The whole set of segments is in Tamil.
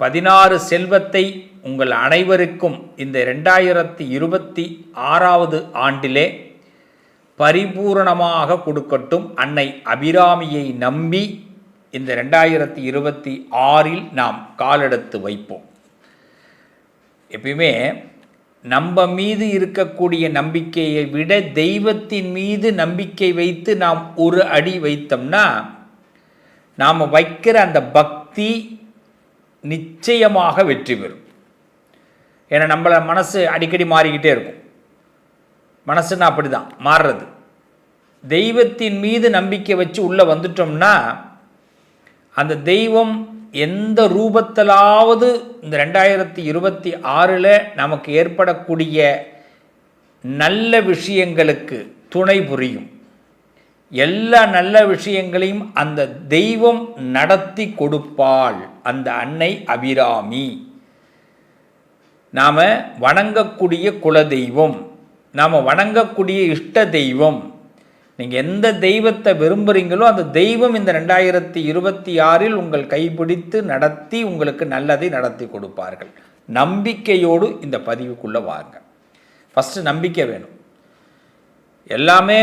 பதினாறு செல்வத்தை உங்கள் அனைவருக்கும் இந்த ரெண்டாயிரத்தி இருபத்தி ஆறாவது ஆண்டிலே பரிபூரணமாக கொடுக்கட்டும். அன்னை அபிராமியை நம்பி இந்த ரெண்டாயிரத்தி இருபத்தி ஆறில் நாம் காலெடுத்து வைப்போம். எப்பயுமே நம்ம மீது இருக்கக்கூடிய நம்பிக்கையை விட தெய்வத்தின் மீது நம்பிக்கை வைத்து நாம் ஒரு அடி வைத்தோம்னா நாம் வைக்கிற அந்த பக்தி நிச்சயமாக வெற்றி பெறும். ஏன்னா நம்மளை மனசு அடிக்கடி மாறிக்கிட்டே இருக்கும். மனசுன்னா அப்படி தான் மாறுறது. தெய்வத்தின் மீது நம்பிக்கை வச்சு உள்ளே வந்துட்டோம்னா அந்த தெய்வம் எந்த ரூபத்திலாவது இந்த ரெண்டாயிரத்தி இருபத்தி ஆறில் நமக்கு ஏற்படக்கூடிய நல்ல விஷயங்களுக்கு துணை புரியும். எல்லா நல்ல விஷயங்களையும் அந்த தெய்வம் நடத்தி கொடுப்பாள். அந்த அன்னை அபிராமி. நாம் வணங்கக்கூடிய குலதெய்வம் நாம் வணங்கக்கூடிய இஷ்ட தெய்வம். நீங்கள் எந்த தெய்வத்தை விரும்புகிறீங்களோ அந்த தெய்வம் இந்த ரெண்டாயிரத்தி இருபத்தி ஆறில் உங்கள் கைப்பிடித்து நடத்தி உங்களுக்கு நல்லதை நடத்தி கொடுப்பார்கள். நம்பிக்கையோடு இந்த பதிவுக்குள்ளே வாங்க ஃபஸ்ட்டு நம்பிக்கை வேணும். எல்லாமே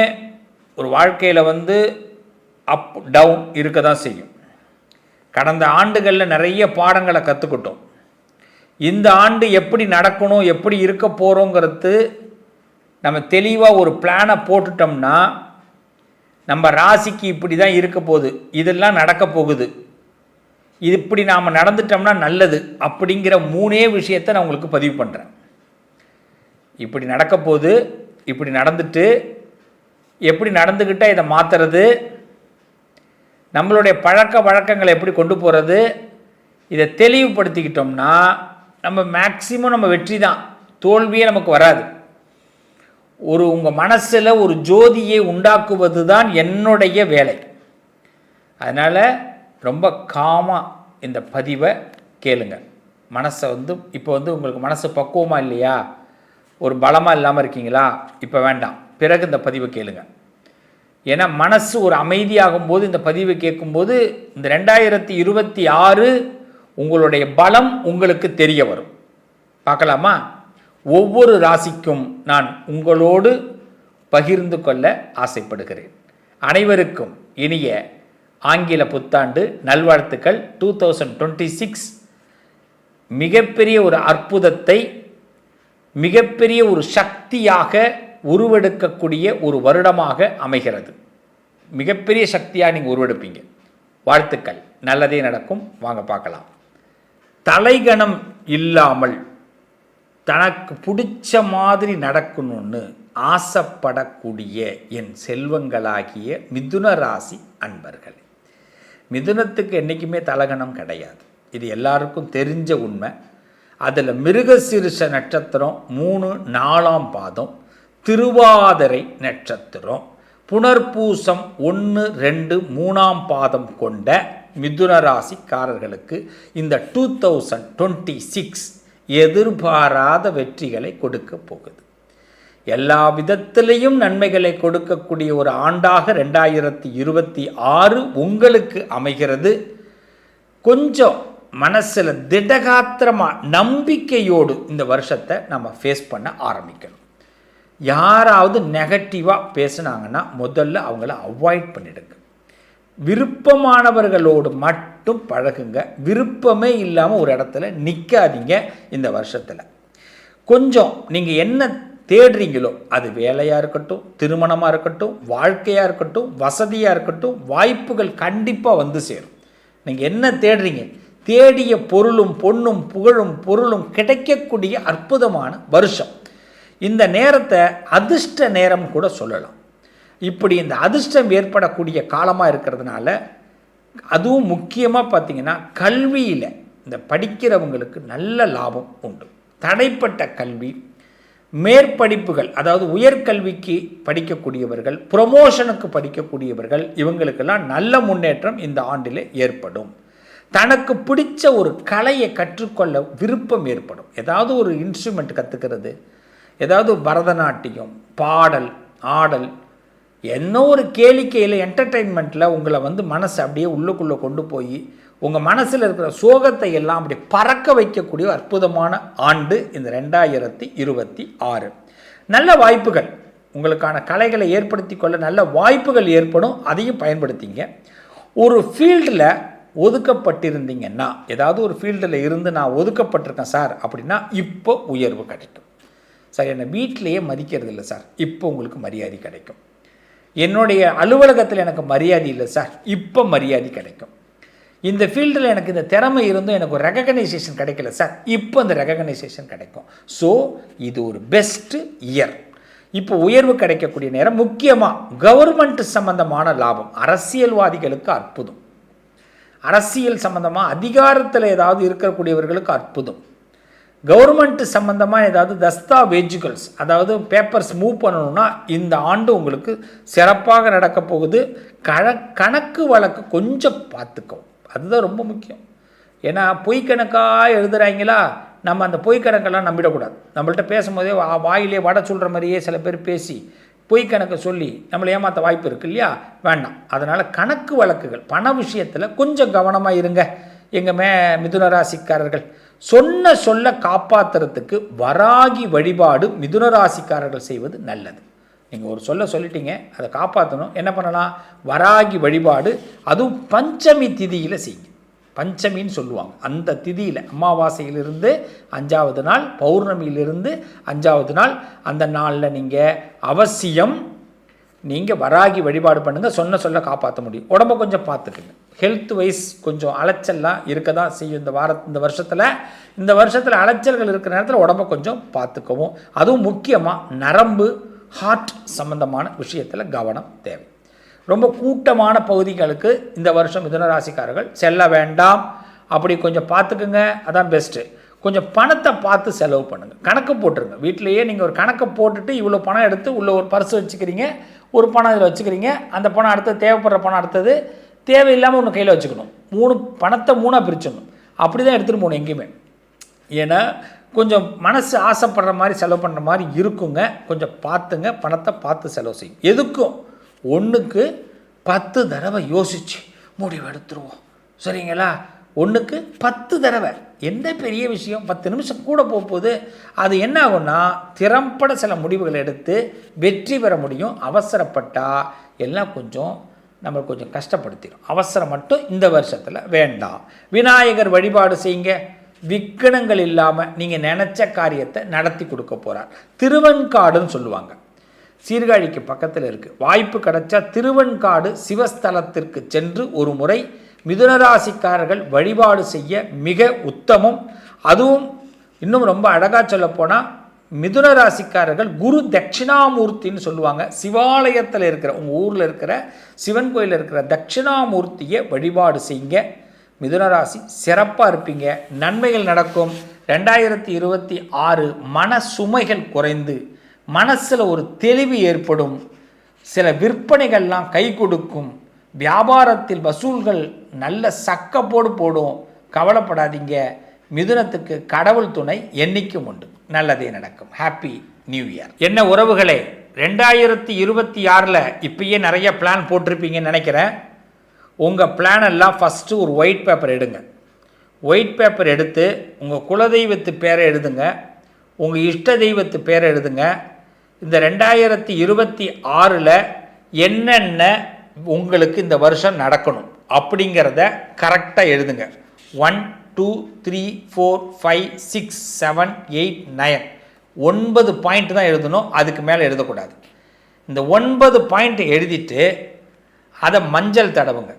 ஒரு வாழ்க்கையில் வந்து அப் டவுன் இருக்க தான் செய்யும். கடந்த ஆண்டுகளில் நிறைய பாடங்களை கற்றுக்கிட்டோம் இந்த ஆண்டு எப்படி நடக்கணும் எப்படி இருக்க போகிறோங்கிறது நம்ம தெளிவாக ஒரு பிளானை போட்டுட்டோம்னா நம்ம ராசிக்கு இப்படி தான் இருக்க போகுது. இதெல்லாம் நடக்க போகுது. இது இப்படி நாம் நடந்துட்டோம்னா நல்லது அப்படிங்கிற மூணே விஷயத்தை நான் உங்களுக்கு பதிவு பண்ணுறேன் இப்படி நடக்க போகுது இப்படி நடந்துட்டு எப்படி நடந்துக்கிட்டால் இதை மாற்றுறது நம்மளுடைய பழக்க வழக்கங்களை எப்படி கொண்டு போகிறது இதை தெளிவுபடுத்திக்கிட்டோம்னா நம்ம மேக்சிமம் நம்ம வெற்றி தான். தோல்வியே நமக்கு வராது. ஒரு உங்கள் மனசில் ஒரு ஜோதியை உண்டாக்குவது தான் என்னுடைய வேலை. அதனால் ரொம்ப காமாக இந்த பதிவை கேளுங்க. மனசை வந்து இப்போ வந்து உங்களுக்கு மனசு பக்குவமாக இல்லையா? ஒரு பலமாக இல்லாமல் இருக்கீங்களா? இப்போ வேண்டாம். பிறகு இந்த பதிவை கேளுங்கள் ஏன்னா மனசு ஒரு அமைதியாகும் போது இந்த பதிவை கேட்கும்போது இந்த ரெண்டாயிரத்தி இருபத்தி ஆறு உங்களுடைய பலம் உங்களுக்கு தெரிய வரும். பார்க்கலாமா? ஒவ்வொரு ராசிக்கும் நான் உங்களோடு பகிர்ந்து கொள்ள ஆசைப்படுகிறேன். அனைவருக்கும் இனிய ஆங்கில புத்தாண்டு நல்வாழ்த்துக்கள். டூ தௌசண்ட் டுவெண்ட்டி சிக்ஸ் மிகப்பெரிய ஒரு அற்புதத்தை மிகப்பெரிய ஒரு சக்தியாக உருவெடுக்கக்கூடிய ஒரு வருடமாக அமைகிறது. மிகப்பெரிய சக்தியாக நீங்கள் உருவெடுப்பீங்க. வாழ்த்துக்கள். நல்லதே நடக்கும். வாங்க பார்க்கலாம். தலைகணம் இல்லாமல் தனக்கு பிடிச்ச மாதிரி நடக்கணும்னு ஆசைப்படக்கூடிய என் செல்வங்களாகிய மிதுன ராசி அன்பர்கள். மிதுனத்துக்கு என்றைக்குமே தலகணம் கிடையாது. இது எல்லாருக்கும் தெரிஞ்ச உண்மை. அதில் மிருகசீரிஷ நட்சத்திரம் மூணு நாலாம் பாதம். திருவாதிரை நட்சத்திரம் புனர்பூசம் ஒன்று ரெண்டு மூணாம் பாதம் கொண்ட மிதுன ராசிக்காரர்களுக்கு இந்த டூ தௌசண்ட் டுவெண்ட்டி சிக்ஸ் எதிர்பாராத வெற்றிகளை கொடுக்க போகுது. எல்லா விதத்திலையும் நன்மைகளை கொடுக்கக்கூடிய ஒரு ஆண்டாக ரெண்டாயிரத்தி இருபத்தி ஆறு உங்களுக்கு அமைகிறது. கொஞ்சம் மனசில் திடகாத்திரமாக நம்பிக்கையோடு இந்த வருஷத்தை நம்ம ஃபேஸ் பண்ண ஆரம்பிக்கணும். யாராவது நெகட்டிவாக பேசுனாங்கன்னா முதல்ல அவங்கள அவாய்ட் பண்ணிடுங்க. விருப்பமானவர்களோடு மட்டும் பழகுங்க. விருப்பமே இல்லாமல் ஒரு இடத்துல நிற்காதீங்க இந்த வருஷத்தில். கொஞ்சம் நீங்கள் என்ன தேடுறீங்களோ அது வேலையாக இருக்கட்டும் திருமணமாக இருக்கட்டும் வாழ்க்கையாக இருக்கட்டும் வசதியாக இருக்கட்டும் வாய்ப்புகள் கண்டிப்பாக வந்து சேரும். நீங்கள் என்ன தேடுறீங்க? தேடிய பொருளும் பொண்ணும் புகழும் பொருளும் கிடைக்கக்கூடிய அற்புதமான வருஷம். இந்த நேரத்தை அதிர்ஷ்ட நேரம் கூட சொல்லலாம். இப்படி இந்த அதிர்ஷ்டம் ஏற்படக்கூடிய காலமாக இருக்கிறதுனால அதுவும் முக்கியமாக பார்த்தீங்கன்னா கல்வியில் இந்த படிக்கிறவங்களுக்கு நல்ல லாபம் உண்டு. தடைப்பட்ட கல்வி மேற்படிப்புகள் அதாவது உயர்கல்விக்கு படிக்கக்கூடியவர்கள் ப்ரொமோஷனுக்கு படிக்கக்கூடியவர்கள் இவங்களுக்கெல்லாம் நல்ல முன்னேற்றம் இந்த ஆண்டில் ஏற்படும். தனக்கு பிடிச்ச ஒரு கலையை கற்றுக்கொள்ள விருப்பம் ஏற்படும். ஏதாவது ஒரு இன்ஸ்ட்ருமெண்ட் கற்றுக்கிறது ஏதாவது பரதநாட்டியம் பாடல் ஆடல் என்ன ஒரு கேளிக்கையில் என்டர்டெயின்மெண்ட்டில் உங்களை வந்து மனசை அப்படியே உள்ளுக்குள்ளே கொண்டு போய் உங்கள் மனசில் இருக்கிற சோகத்தை எல்லாம் அப்படி பறக்க வைக்கக்கூடிய அற்புதமான ஆண்டு இந்த ரெண்டாயிரத்தி இருபத்தி ஆறு. நல்ல வாய்ப்புகள். உங்களுக்கான கலைகளை ஏற்படுத்தி கொள்ள நல்ல வாய்ப்புகள் ஏற்படும். அதையும் பயன்படுத்திங்க. ஒரு ஃபீல்டில் ஒதுக்கப்பட்டிருந்தீங்கன்னா ஏதாவது ஒரு ஃபீல்டில் இருந்து நான் ஒதுக்கப்பட்டிருக்கேன் சார் அப்படின்னா இப்போ உயர்வு கிடைக்கும். சார் என்னை வீட்டிலையே மதிக்கிறது இல்லை சார். இப்போ உங்களுக்கு மரியாதை கிடைக்கும். என்னுடைய அலுவலகத்தில் எனக்கு மரியாதை இல்லை சார். இப்போ மரியாதை கிடைக்கும். இந்த ஃபீல்டில் எனக்கு இந்த திறமை இருந்தும் எனக்கு ஒரு ரெகக்னைசேஷன் கிடைக்கல சார். இப்போ அந்த ரெகக்னைசேஷன் கிடைக்கும். ஸோ இது ஒரு பெஸ்ட்டு இயர் இப்போ உயர்வு கிடைக்கக்கூடிய நேரம். முக்கியமாக கவர்மெண்ட் சம்பந்தமான லாபம். அரசியல்வாதிகளுக்கு அற்புதம். அரசியல் சம்பந்தமாக அதிகாரத்தில் ஏதாவது இருக்கக்கூடியவர்களுக்கு அற்புதம். கவர்மெண்ட் சம்மந்தமாக ஏதாவது தஸ்தாவேஜுகள்ஸ் அதாவது பேப்பர்ஸ் மூவ் பண்ணணும்னா இந்த ஆண்டு உங்களுக்கு சிறப்பாக நடக்க போகுது. கண கணக்கு வழக்கு கொஞ்சம் பார்த்துக்கோ. அதுதான் ரொம்ப முக்கியம். ஏன்னா பொய் கணக்காக எழுதுகிறாங்களா நம்ம அந்த பொய் கணக்கெல்லாம் நம்பிடக்கூடாது. நம்மள்ட்ட பேசும்போதே வா- வாயிலே வடை சொல்கிற மாதிரியே சில பேர் பேசி பொய் கணக்கை சொல்லி நம்மளை ஏமாற்ற வாய்ப்பு இருக்கு இல்லையா? வேண்டாம். அதனால் கணக்கு வழக்குகள் பண விஷயத்தில் கொஞ்சம் கவனமாக இருங்க. எங்கள் மே மிதுன ராசிக்காரர்கள் சொன்ன சொல்ல காப்பாற்றுறதுக்கு வராகி வழிபாடு மிதுன ராசிக்காரர்கள் செய்வது நல்லது. நீங்கள் ஒரு சொல்ல சொல்லிட்டீங்க அதை காப்பாற்றணும் என்ன பண்ணலாம்? வராகி வழிபாடு அதுவும் பஞ்சமி திதியில் செய்யுங்க. பஞ்சமின்னு சொல்லுவாங்க. அந்த திதியில் அமாவாசையிலிருந்து அஞ்சாவது நாள் பௌர்ணமியிலிருந்து அஞ்சாவது நாள் அந்த நாளில் நீங்கள் அவசியம் நீங்கள் வராகி வழிபாடு பண்ணுங்கள் சொன்ன சொல்ல காப்பாற்ற முடியும். உடம்ப கொஞ்சம் பார்த்துக்குங்க. ஹெல்த் வைஸ் கொஞ்சம் அலைச்சல்லாம் இருக்க தான் செய்யும் இந்த வார இந்த வருஷத்தில். இந்த வருஷத்தில் அலைச்சல்கள் இருக்கிற நேரத்தில் உடம்ப கொஞ்சம் பார்த்துக்கவும் அதுவும் முக்கியமாக நரம்பு ஹார்ட் சம்பந்தமான விஷயத்தில் கவனம் தேவை. ரொம்ப கூட்டமான பகுதிகளுக்கு இந்த வருஷம் மிதுனராசிக்காரர்கள் செல்ல வேண்டாம். அப்படி கொஞ்சம் பார்த்துக்குங்க அதான் பெஸ்ட்டு கொஞ்சம் பணத்தை பார்த்து செலவு பண்ணுங்கள் கணக்கு போட்டுருங்க. வீட்டிலையே நீங்கள் ஒரு கணக்கை போட்டுட்டு இவ்வளோ பணம் எடுத்து உள்ள ஒரு பர்ஸ் வச்சுக்கிறீங்க ஒரு பணம் இதில் வச்சுக்கிறீங்க அந்த பணம் அடுத்தது தேவைப்படுற பணம் அடுத்தது தேவையில்லாமல் ஒன்று கையில் வச்சுக்கணும். மூணு பணத்தை மூணாக பிரிச்சிடணும். அப்படி தான் எடுத்துகிட்டு போகணும் எங்கேயுமே. ஏன்னா கொஞ்சம் மனசு ஆசைப்படுற மாதிரி செலவு பண்ணுற மாதிரி இருக்குங்க. கொஞ்சம் பார்த்துங்க பணத்தை பார்த்து செலவு செய்யும் எதுக்கும்? ஒன்றுக்கு பத்து தடவை யோசித்து முடிவு எடுத்துருவோம். சரிங்களா? ஒன்றுக்கு பத்து தடவை. எந்த பெரிய விஷயம்? பத்து நிமிஷம் கூட போக போகுது அது என்ன ஆகும்னா திறம்பட சில முடிவுகளை எடுத்து வெற்றி பெற முடியும். அவசரப்பட்டால் எல்லாம் கொஞ்சம் நம்ம கொஞ்சம் கஷ்டப்படுத்திடும் அவசரம் மட்டும் இந்த வருஷத்தில் வேண்டாம். விநாயகர் வழிபாடு செய்யுங்க. விக்கணங்கள் இல்லாமல் நீங்கள் நினச்ச காரியத்தை நடத்தி கொடுக்க போகிறார் திருவன்காடுன்னு சொல்லுவாங்க. சீர்காழிக்கு பக்கத்தில் இருக்குது வாய்ப்பு கிடைச்சா திருவன்காடு சிவஸ்தலத்திற்கு சென்று ஒரு முறை மிதுனராசிக்காரர்கள் வழிபாடு செய்ய மிக உத்தமம். அதுவும் இன்னும் ரொம்ப அழகாக சொல்லப்போனால் மிதுன ராசிக்காரர்கள் குரு தட்சிணாமூர்த்தின்னு சொல்லுவாங்க. சிவாலயத்தில் இருக்கிற உங்கள் ஊரில் இருக்கிற சிவன் கோயிலில் இருக்கிற தட்சிணாமூர்த்தியை வழிபாடு செய்யுங்க. மிதுன ராசி சிறப்பாக இருப்பீங்க. நன்மைகள் நடக்கும். ரெண்டாயிரத்தி இருபத்தி ஆறு மன சுமைகள் குறைந்து மனசில் ஒரு தெளிவு ஏற்படும். சில விற்பனைகள்லாம் கை கொடுக்கும். வியாபாரத்தில் வசூல்கள் நல்ல சக்கப்போடு போடும். கவலைப்படாதீங்க. மிதுனத்துக்கு கடவுள் துணை என்னைக்கும் உண்டு. நல்லதே நடக்கும். ஹாப்பி நியூ இயர் என்ன உறவுகளே ரெண்டாயிரத்தி இருபத்தி ஆறில் இப்பயே நிறைய பிளான் போட்டிருப்பீங்கன்னு நினைக்கிறேன். உங்கள் பிளான் எல்லாம் ஃபஸ்ட்டு ஒரு ஒயிட் பேப்பர் எடுங்க. ஒயிட் பேப்பர் எடுத்து உங்கள் குலதெய்வத்து பேரை எழுதுங்க. உங்கள் இஷ்ட தெய்வத்து பேரை எழுதுங்க. இந்த ரெண்டாயிரத்தி இருபத்தி ஆறில் என்னென்ன உங்களுக்கு இந்த வருஷம் நடக்கணும் அப்படிங்கிறத கரெக்டாக எழுதுங்க. One two three four five six seven eight nine ஒன்பது பாயிண்ட் தான் எழுதணும் அதுக்கு மேலே எழுதக்கூடாது. இந்த ஒன்பது பாயிண்ட் எழுதிட்டு அதை மஞ்சள் தடவுங்க.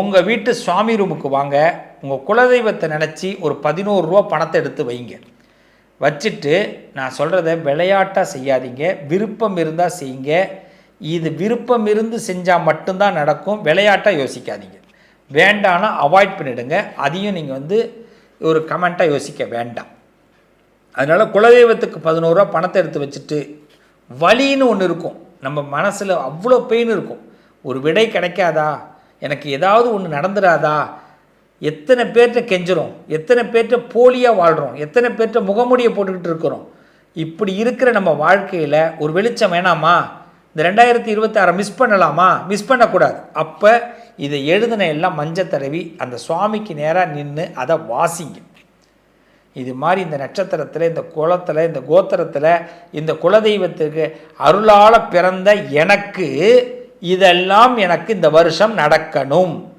உங்கள் வீட்டு சுவாமி ரூமுக்கு வாங்க உங்கள் குலதெய்வத்தை நினச்சி ஒரு பதினோரு ரூபா பணத்தை எடுத்து வைங்க. வச்சுட்டு நான் சொல்கிறத விளையாட்டாக செய்யாதீங்க விருப்பம் இருந்தால் செய்யுங்க. இது விருப்பம் இருந்து செஞ்சால் மட்டும்தான் நடக்கும் விளையாட்டாக யோசிக்காதீங்க. வேண்டான்னா அவாய்ட் பண்ணிடுங்க. அதையும் நீங்கள் வந்து ஒரு கமெண்ட்டாக யோசிக்க வேண்டாம். அதனால் குலதெய்வத்துக்கு பதினோரு பணத்தை எடுத்து வச்சுட்டு வலின்னு ஒன்று இருக்கும். நம்ம மனசில் அவ்வளோ பெயின் இருக்கும். ஒரு விடை கிடைக்காதா? எனக்கு ஏதாவது ஒன்று நடந்துடாதா எத்தனை பேர்கிட்ட கெஞ்சுறோம்? எத்தனை பேர்கிட்ட போலியாக வாழ்கிறோம் எத்தனை பேர்கிட்ட முகமுடியை போட்டுக்கிட்டு இருக்கிறோம்? இப்படி இருக்கிற நம்ம வாழ்க்கையில் ஒரு வெளிச்சம் வேணாமா? இந்த ரெண்டாயிரத்தி இருபத்தாறை மிஸ் பண்ணலாமா? மிஸ் பண்ணக்கூடாது. அப்போ இதை எழுதின எல்லாம் மஞ்சள் தடவி அந்த சுவாமிக்கு நேராக நின்று அதை வாசிங்க. இது மாதிரி இந்த நட்சத்திரத்தில் இந்த குளத்தில் இந்த கோத்திரத்தில் இந்த குலதெய்வத்துக்கு அருளால் பிறந்த எனக்கு இதெல்லாம் எனக்கு இந்த வருஷம் நடக்கணும்.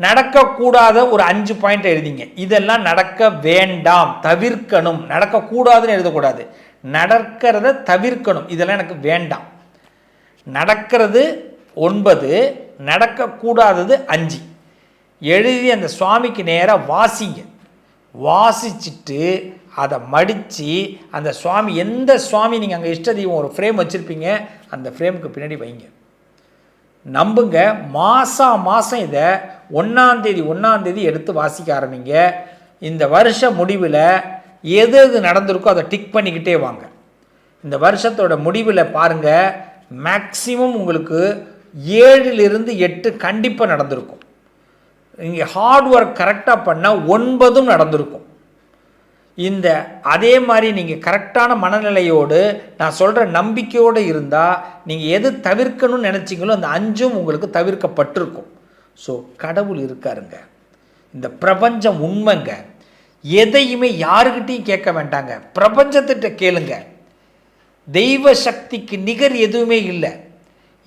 நடக்கக்கூடாத ஒரு அஞ்சு பாயிண்ட் எழுதிங்க. இதெல்லாம் நடக்க வேண்டாம் தவிர்க்கணும். நடக்கக்கூடாதுன்னு எழுதக்கூடாது. நடக்கிறத தவிர்க்கணும். இதெல்லாம் எனக்கு வேண்டாம். நடக்கிறது ஒன்பது நடக்கக்கூடாதது அஞ்சு. எழுதி அந்த சுவாமிக்கு நேராக வாசிங்க. வாசிச்சுட்டு அதை மடித்து அந்த சுவாமி எந்த சுவாமி நீங்கள் அங்கே இஷ்ட தெய்வம் ஒரு ஃப்ரேம் வச்சுருப்பீங்க அந்த ஃப்ரேமுக்கு பின்னாடி வைங்க. நம்புங்க மாதம் மாதம் இதை ஒன்றாந்தேதி ஒன்றாந்தேதி எடுத்து வாசிக்க ஆரம்பிங்க. இந்த வருஷ முடிவில் எது எது நடந்திருக்கோ அதை டிக் பண்ணிக்கிட்டே வாங்க. இந்த வருஷத்தோட முடிவில் பாருங்கள் மேக்சிமம் உங்களுக்கு ஏழிலிருந்து எட்டு கண்டிப்பாக நடந்திருக்கும். இங்கே ஹார்ட் ஒர்க் கரெக்டாக பண்ணால் ஒன்பதும் நடந்திருக்கும். இந்த அதே மாதிரி நீங்கள் கரெக்டான மனநிலையோடு நான் சொல்கிற நம்பிக்கையோடு இருந்தால் நீங்கள் எது தவிர்க்கணும்னு நினச்சிங்களோ அந்த அஞ்சும் உங்களுக்கு தவிர்க்கப்பட்டிருக்கும். ஸோ கடவுள் இருக்காருங்க. இந்த பிரபஞ்சம் உண்மைங்க. எதையுமே யாருக்கிட்டையும் கேட்க வேண்டாங்க. பிரபஞ்சத்திட்ட கேளுங்க. தெய்வ சக்திக்கு நிகர் எதுவுமே இல்லை.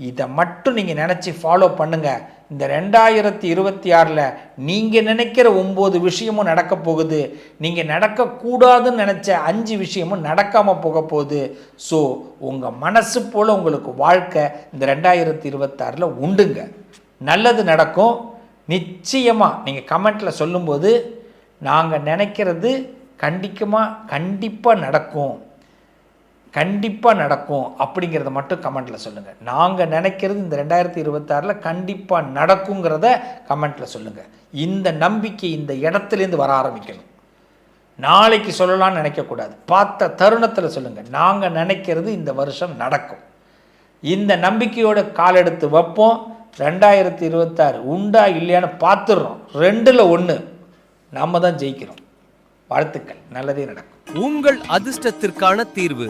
இதை மட்டும் நீங்கள் நினச்சி ஃபாலோ பண்ணுங்கள் இந்த ரெண்டாயிரத்தி இருபத்தி ஆறில் நீங்கள் நினைக்கிற ஒம்பது விஷயமும் நடக்க போகுது. நீங்கள் நடக்கக்கூடாதுன்னு நினச்ச அஞ்சு விஷயமும் நடக்காமல் போக போகுது. ஸோ உங்கள் மனசு போல் உங்களுக்கு வாழ்க்கை இந்த ரெண்டாயிரத்தி இருபத்தாறில் உண்டுங்க. நல்லது நடக்கும். நிச்சயமாக நீங்கள் கமெண்ட்டில் சொல்லும்போது நாங்கள் நினைக்கிறது கண்டிக்கமாக கண்டிப்பாக நடக்கும். கண்டிப்பாக நடக்கும் அப்படிங்கிறத மட்டும் கமெண்ட்டில் சொல்லுங்கள் நாங்கள் நினைக்கிறது இந்த ரெண்டாயிரத்தி இருபத்தாறில் கண்டிப்பாக நடக்குங்கிறத கமெண்ட்டில் சொல்லுங்கள் இந்த நம்பிக்கை இந்த இடத்துலேருந்து வர ஆரம்பிக்கணும். நாளைக்கு சொல்லலாம்னு நினைக்கக்கூடாது பார்த்த தருணத்தில் சொல்லுங்கள் நாங்கள் நினைக்கிறது இந்த வருஷம் நடக்கும். இந்த நம்பிக்கையோட கால் எடுத்து வைப்போம். ரெண்டாயிரத்தி இருபத்தாறு உண்டா இல்லையான்னு பார்த்துடுறோம். ரெண்டில் ஒன்று நம்ம தான் ஜெயிக்கிறோம். வாழ்த்துக்கள். நல்லதே நடக்கும். உங்கள் அதிர்ஷ்டத்திற்கான தீர்வு